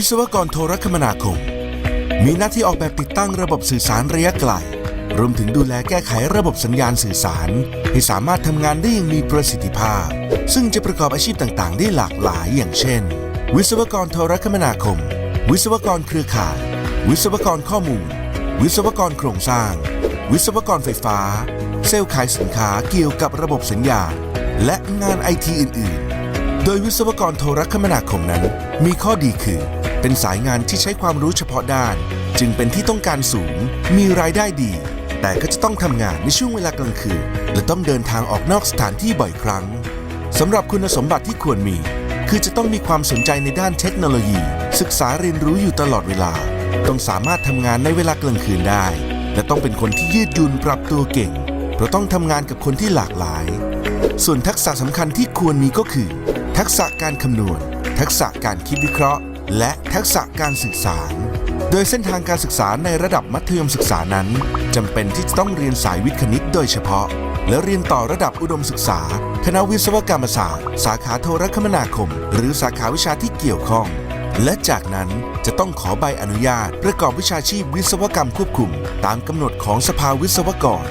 วิศวกรโทรคมนาคม มีหน้าที่ออกแบบติดตั้งระบบสื่อสารระยะไกล รวมถึงดูแลแก้ไขระบบสัญญาณสื่อสาร ให้สามารถทำงานได้อย่างมีประสิทธิภาพ ซึ่งจะประกอบอาชีพต่างๆ ได้หลากหลายอย่างเช่น วิศวกรโทรคมนาคม วิศวกรเครือข่าย วิศวกรข้อมูล วิศวกรโครงสร้าง วิศวกรไฟฟ้า เซลล์ขายสินค้าเกี่ยวกับระบบสัญญาณ และงานไอทีอื่น ๆ โดยวิศวกรโทรคมนาคมนั้น มีข้อดีคือ เป็นสายงานที่ใช้ความรู้เฉพาะด้าน จึงเป็นที่ต้องการสูง มีรายได้ดี แต่ก็จะต้องทำงานในช่วงเวลากลางคืนและต้องเดินทางออกนอกสถานที่บ่อยครั้งสำหรับคุณสมบัติที่ควรมี คือจะต้องมีความสนใจในด้านเทคโนโลยี ศึกษาเรียนรู้อยู่ตลอดเวลา ต้องสามารถทำงานในเวลากลางคืนได้ และต้องเป็นคนที่ยืดหยุ่นปรับตัวเก่ง เพราะต้องทำงานกับคนที่หลากหลาย ส่วนทักษะสำคัญที่ควรมีก็คือ ทักษะการคำนวณ ทักษะการคิดวิเคราะห์ และทักษะการสื่อสาร โดยเส้นทางการศึกษาในระดับมัธยมศึกษานั้นจำเป็นที่จะต้องเรียนสายวิทย์คณิตโดยเฉพาะ และเรียนต่อระดับอุดมศึกษา คณะวิศวกรรมศาสตร์ สาขาโทรคมนาคม หรือสาขาวิชาที่เกี่ยวข้อง และจากนั้นจะต้องขอใบอนุญาตประกอบวิชาชีพวิศวกรรมควบคุม ตามกำหนดของสภาวิศวกร